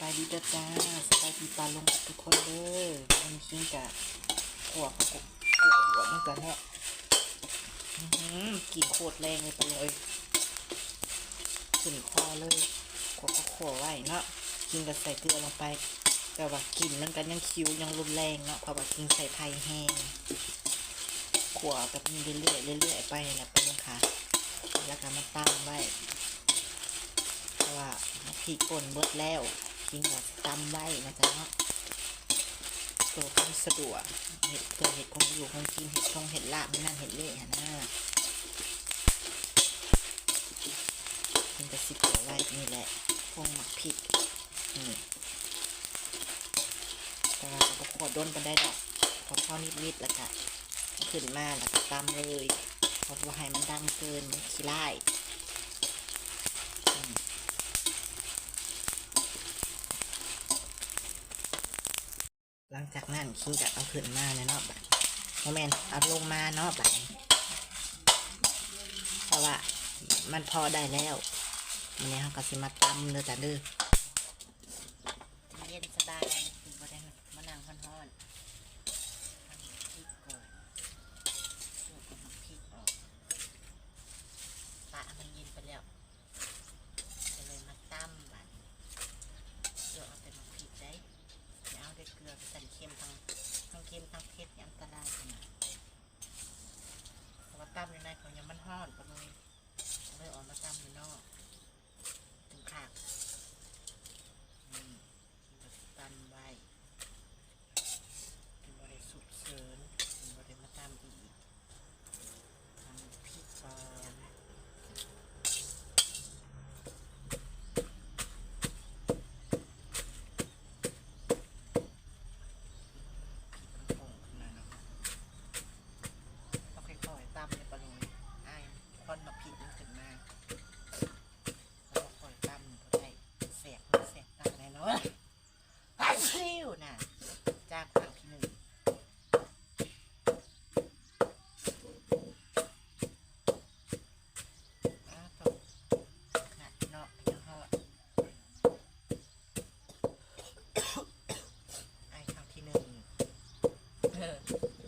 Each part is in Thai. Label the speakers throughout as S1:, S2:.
S1: บายดีเด้อจ้าสบายดีปลาลงทุกคนเด้อมันคิงกะขวบกบกบหัวมันกันเนาะกลินโคตรแรงเลยไปเลยขึ้นคอเลยขวบก็ขวบไว้เนาะกินกับใส่เกลือลงไป แต่ว่ากลิ่นมันกันยังคิวยังรุนแรงเนาะเพราะว่ากินใส่ไทยแห้งขวบแบบนี้เรื่อยๆเรื่อยๆไปนะเป็นค่ะแล้วก็มาตั้งไว้เพราะว่าพี่ป่นเบิดแล้ว กินแบบตำไว้นะจ๊ะเนาะตัวความสะดวกเห็ดตัวเห็ดคงอยู่คงกินเห็ดคงเห็ดลาบไม่นั่นเห็ดเละฮะนะกินแต่สิบตัวไว้นี่แหละพงหมักผิดนี่แต่ว่าเราก็ขอด้นกันได้ดอกพอเข้านิดๆแล้วก็ขึ้นมาแล้วก็ตำเลยเพราะว่าให้มันดำเกินมันขี้ไล่ หลังจากนั้นคิงจะเอาขึ้นมาในเนาะบัดโมเมนเอาลงมาเนาะบัดเพราะว่ามันพอได้แล้วมันนี้เขาก็สิมาตำเด้อจ้ะเด้อ 嗯。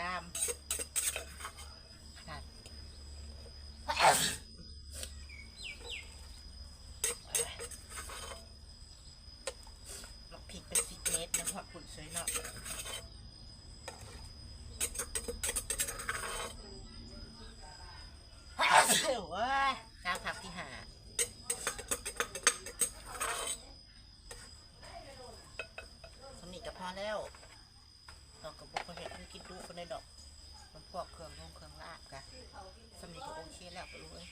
S1: ทั้งฝุ่นกับจ้ามนั่นมักผิดเป็นสิบเมตนะเพราะฝุ่นสวยเนาะเฮ้ยว้าก้าวผักที่หาสำนีกับพอแล้ว เรากับบุคคลเห็นมันกินดูคนในดอก มันพวกเครื่องนุ่งเครื่องลาบกะสำนีก็โอเคแล้วไปรู้เลย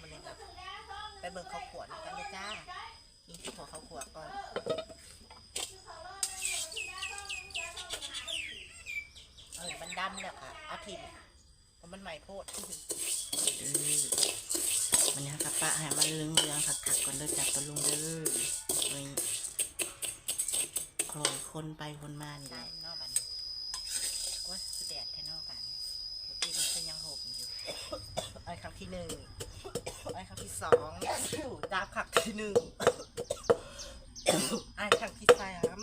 S1: มันเลยแบบไปเบิ่งข้าวขวดกันเลยจ้ากินที่หัวข้าวขวดก่อนเออมันดำแล้วค่ะเอาทิมเพราะมันใหม่โพดมันยังกระปะให้มันเลื้องเลื้องๆคักๆก่อนเด้อจับตะลุงเด้อนี่คลอยคนไปคนมานี่แหละนอกบันว่าสแดดแทนอกบันเมื่อกี้มันก็ยังหกอยู่ ไอ้ครั้ง ที่หนึ่งไอ้ครั้งที่สองดาบครั้งที่หนึ่งไอ้ครั้งที่สาม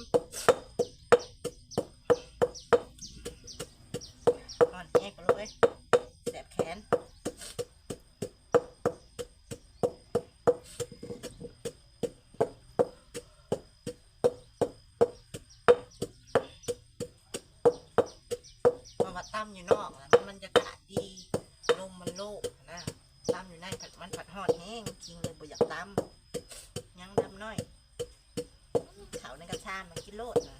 S1: นั่นผัดมันผัดหอดแห้งกินเลยบ่อยากดำยังดำน้อยเขาในกระชามมากินโลดนะ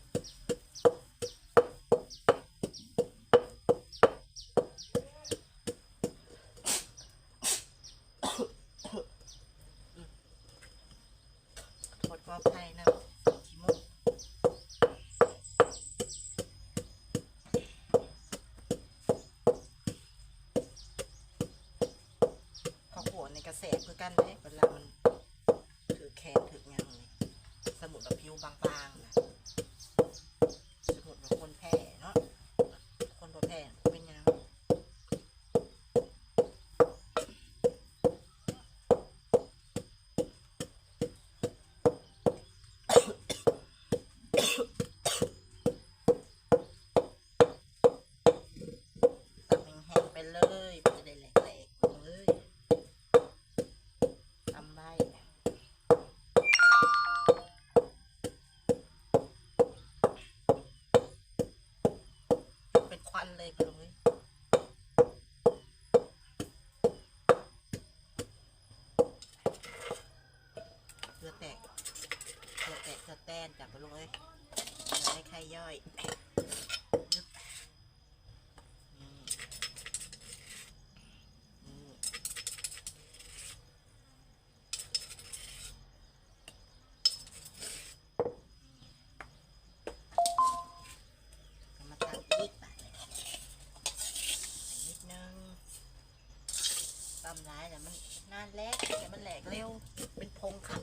S1: กันเลยเวลามันถือแขนถือยังเลยสมุดแบบผิวบางๆ ย่อยทำร้ายแต่มันนานแล้วแต่มันแหลกเร็วเป็นพงค่ะ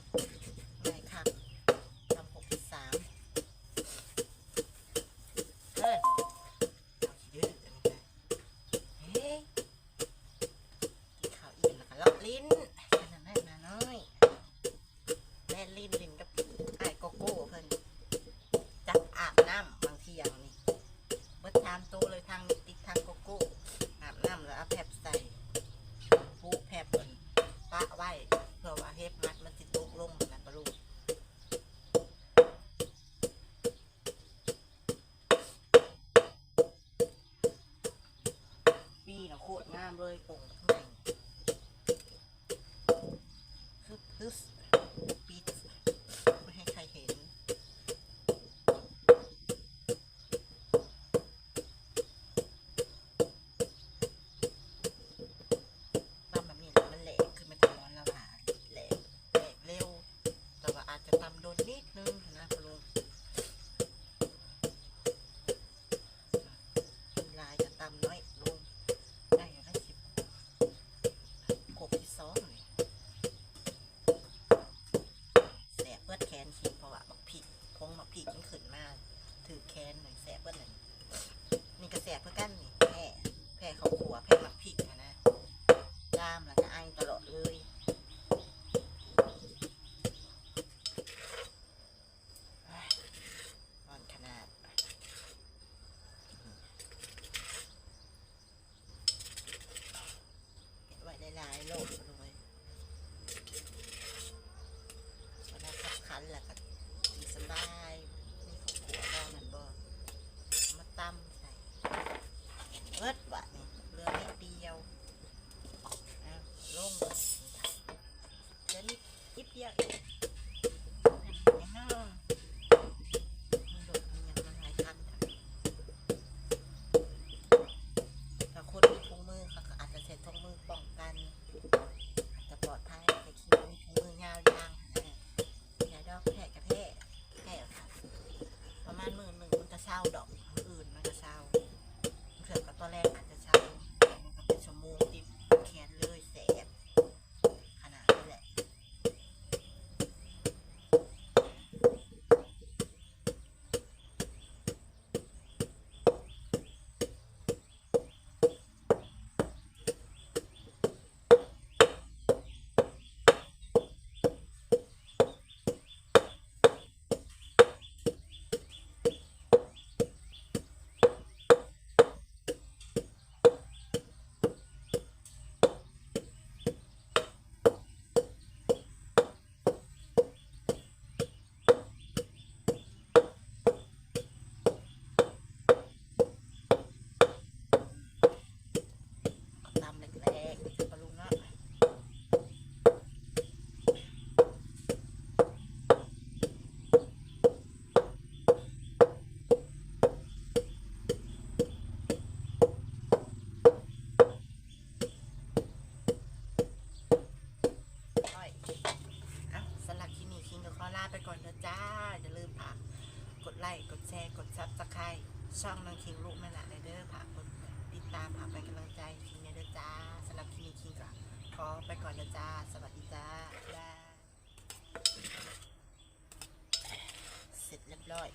S1: แชร์ กดซับสไครต์ช่องน้องคิงลูกแม่หละเด้อฝากดติดตามผ่าไปกำลังใจคิงเนเด้อจ้าสำหรับคิมีคิงก็ขอไปก่อนนะจ้า สวัสดีจ้าเสร็จเรียบร้อย